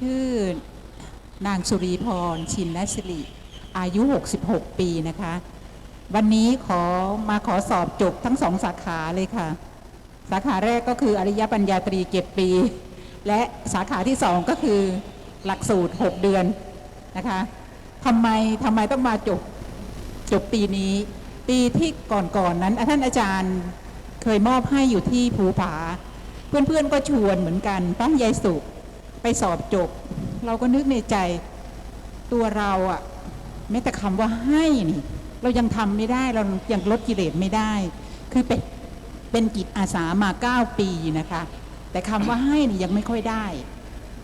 ชื่อนางสุรีพร ชินนสิริ อายุ 66 ปีนะคะ วันนี้ขอมาขอสอบจบทั้งสองสาขาเลยค่ะ สาขาแรกก็คืออริยปัญญาตรีเจ็ดปี และสาขาที่สองก็คือหลักสูตร 6 เดือนนะคะทำไมทำไมต้องมาจบจบปีนี้ ปีที่ก่อนๆนนั้นท่านอาจารย์เคยมอบให้อยู่ที่ภูผา เพื่อนๆก็ชวนเหมือนกันตั้งยายสุ ไปสอบจบ เราก็นึกในใจตัวเราอะแม้แต่คำว่าให้นี่ เรายังทำไม่ได้เรายังลดกิเลสไม่ได้ คือเป็นเป็นกิจอาสามาเก้าปีนะคะ แต่คำว่าให้นี่ยังไม่ค่อยได้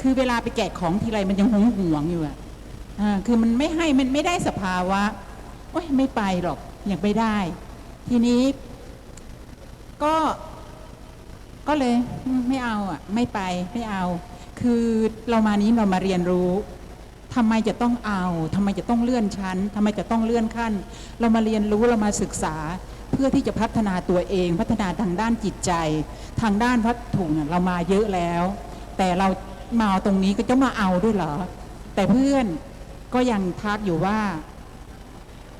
คือเวลาไปแกะของทีไรมันยังหงหวงอยู่อะอ่าคือมันไม่ให้มันไม่ได้สภาวะโอ้ยไม่ไปหรอกยังไม่ได้ ทีนี้ ก็ก็เลยไม่เอาอะ ไม่ไปไม่เอา คือเรามานี้เรามาเรียนรู้ทำไมจะต้องเอาทำไมจะต้องเลื่อนชั้นทำไมจะต้องเลื่อนขั้น เรามาเรียนรู้เรามาศึกษาเพื่อที่จะพัฒนาตัวเอง พัฒนาทางด้านจิตใจ ทางด้านวัตถุเนี่ยเรามาเยอะแล้ว แต่เรามาเอาตรงนี้ก็จะมาเอาด้วยเหรอ แต่เพื่อนก็ยังทักอยู่ว่า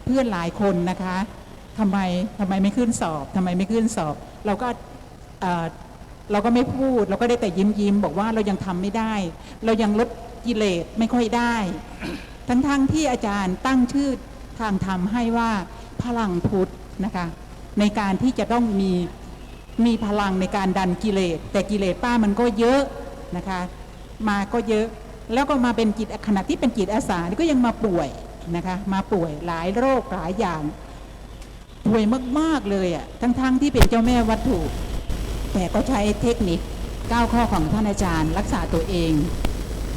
เพื่อนหลายคนนะคะทำไมทำไมไม่ขึ้นสอบทำไมไม่ขึ้นสอบ เราก็ เราก็ไม่พูดเราก็ได้แต่ยิ้มยิ้มบอกว่าเรายังทำไม่ได้ เรายังลดกิเลสไม่ค่อยได้ ทั้งๆทที่อาจารย์ตั้งชื่อทางธรรมให้ว่าพลังพุทธนะคะในการที่จะต้องมีมีพลังในการดันกิเลส แต่กิเลสป้ามันก็เยอะนะคะมาก็เยอะแล้วก็มาเป็นจิตขณะที่เป็นจิตอาสาก็ยังมาป่วยนะคะมาป่วยหลายโรคหลายอย่างป่วยมากๆเลยอะ่ะทั้งๆทที่เป็นเจ้าแม่วัตถุ แต่ก็ใช้เทคนิคก้าวข้อของท่านอาจารย์ รักษาตัวเอง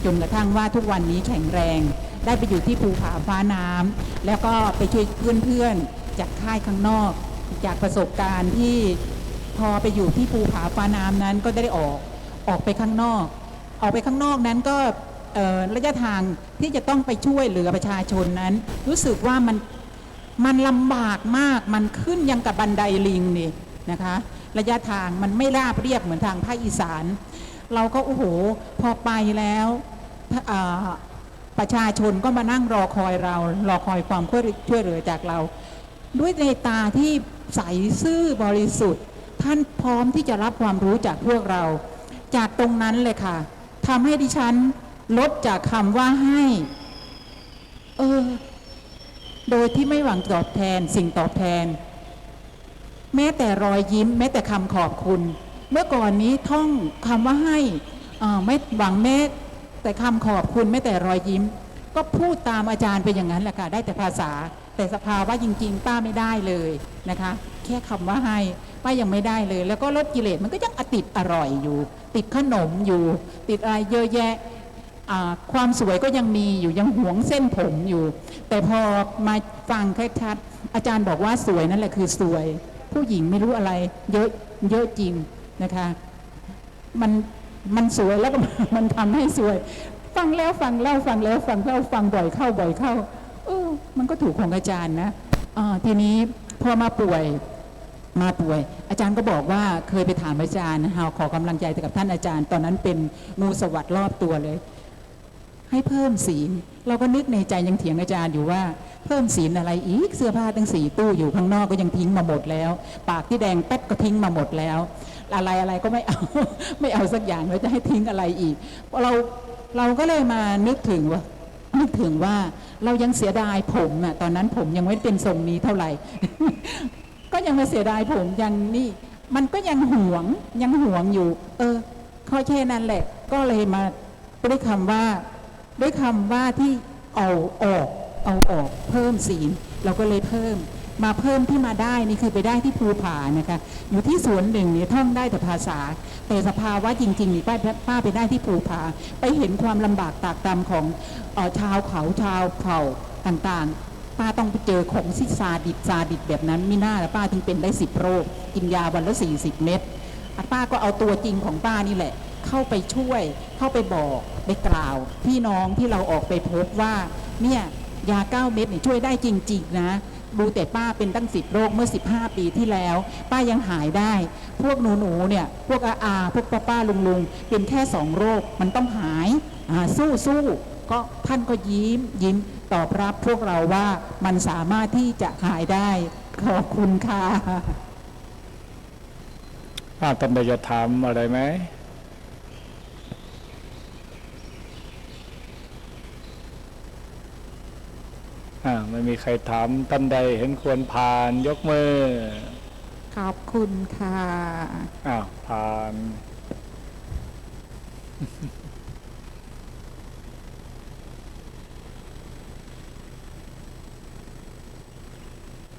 จนกระทั่งว่าทุกวันนี้แข็งแรง ได้ไปอยู่ที่ภูผาฟ้าน้ำแล้วก็ไปช่วยเพื่อนๆจากค่ายข้างนอก จากประสบการณ์ที่พอไปอยู่ที่ภูผาฟ้าน้ำนั้นก็ได้ออกออกไปข้างนอก ออกไปข้างนอกนั้นก็ระยะทางที่จะต้องไปช่วยเหลือประชาชนนั้น รู้สึกว่ามันมันลำบากมากมันขึ้นยังกับบันไดลิงนี่ นะคะระยะทางมันไม่ราบเรียบเหมือนทางภาคอีสาน เราก็โอ้โหพอไปแล้วประชาชนก็มานั่งรอคอยเรา รอคอยความช่วยเหลือจากเรา ด้วยในตาที่ใสซื่อบริสุทธิ์ ท่านพร้อมที่จะรับความรู้จากพวกเรา จากตรงนั้นเลยค่ะทำให้ดิฉันลดจากคำว่าให้ เออ โดยที่ไม่หวังตอบแทนสิ่งตอบแทน แม้แต่รอยยิ้ม แม้แต่คำขอบคุณ เมื่อก่อนนี้ท่องคำว่าให้ไม่หวังแม้แต่คำขอบคุณแม้แต่รอยยิ้ม ก็พูดตามอาจารย์ไปอย่างนั้นแหละค่ะได้แต่ภาษา แต่สภาวะจริง ๆ ป้าไม่ได้เลยนะคะ แค่คำว่าให้ป้ายังไม่ได้เลย แล้วก็ลดกิเลสมันก็ยังอติดอร่อยอยู่ ติดขนมอยู่ ติดอะไรเยอะแยะความสวยก็ยังมีอยู่ยังหวงเส้นผมอยู่ แต่พอมาฟังแค่ชัดอาจารย์บอกว่าสวยนั่นแหละคือสวย ผู้หญิงไม่รู้อะไร เยอะเยอะจริงนะคะ มันมันสวยแล้วก็มันทำให้สวย ฟังแล้วฟังเล่าฟังแล้วฟังเล่าฟังบ่อยเข้าบ่อยเข้าเออมันก็ถูกของอาจารย์นะอ่าทีนี้พอมาป่วยมาป่วย อาจารย์ก็บอกว่าเคยไปถามอาจารย์หาขอกำลังใจกับท่านอาจารย์ ตอนนั้นเป็นงูสวัสด์รอบตัวเลย ให้เพิ่มศีล เราก็นึกในใจยังเถียงอาจารย์อยู่ว่า เพิ่มศีลอะไรอีกเสื้อผ้าตั้งสี่ตู้อยู่ข้างนอกก็ยังทิ้งมาหมดแล้ว ปากที่แดงแป๊ดก็ทิ้งมาหมดแล้ว อะไรอะไรก็ไม่เอาไม่เอาสักอย่างแล้วจะให้ทิ้งอะไรอีกเราเราก็เลยมานึกถึงว่านึกถึงว่าเรายังเสียดายผมอะตอนนั้นผมยังไม่เป็นทรงนี้เท่าไหร่ ก็ยังมาเสียดายผมยังนี่ มันก็ยังหวงยังหวงอยู่ เออข้อแค่นั้นแหละ ก็เลยมาด้วยคำว่า ด้วยคำว่าที่เอาออกเอาออกเพิ่มศีลเราก็เลยเพิ่ม มาเพิ่มที่มาได้นี่คือไปได้ที่ภูผานะคะอยู่ที่สวนหนึ่งเนี่ยท่องได้แต่ภาษา แต่สภาวะจริงๆนี่ป้าป้าไปได้ที่ภูผา ไปเห็นความลำบากตากตำของออชาวเขาชาวเผ่าต่างๆ ป้าต้องไปเจอของที่ซาดิสซาดิสแบบนั้นไม่น่าแล้วป้าถึงเป็นได้สิบโรคกินยาวันละสี่สิบเม็ดป้าก็เอาตัวจริงของป้านี่แหละ เข้าไปช่วย เข้าไปบอกไปกล่าว พี่น้องที่เราออกไปพบว่าเนี่ยยาเก้าเม็ดนี่ช่วยได้จริง ๆ นะดูแต่ป้าเป็นตั้งสิบโรคเมื่อ 15 ปีที่แล้ว ป้ายังหายได้ พวกหนูๆเนี่ย พวกอาอาพวกป้าป้าลุงลุงๆเป็นแค่สองโรคมันต้องหายาสู้สู้ก็ท่านก็ยิ้มยิ้มตอบรับพวกเราว่ามันสามารถที่จะหายได้ ขอบคุณค่ะอ่าท่านใดจะถามอะไรไหม ไม่มีใครถามท่านใดเห็นควรผ่านยกมือ ขอบคุณค่ะ อ้าวผ่าน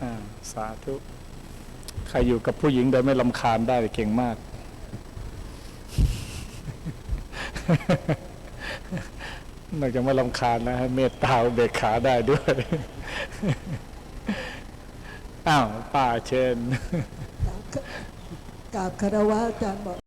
อ่า สาธุ ใครอยู่กับผู้หญิงโดยไม่ลำคาญได้เก่งมาก นอกจากไม่ลำคาญนะฮะเมตตาเบกขาได้ด้วย อ้าวป้าเชิญกราบคารวะอาจารย์บอก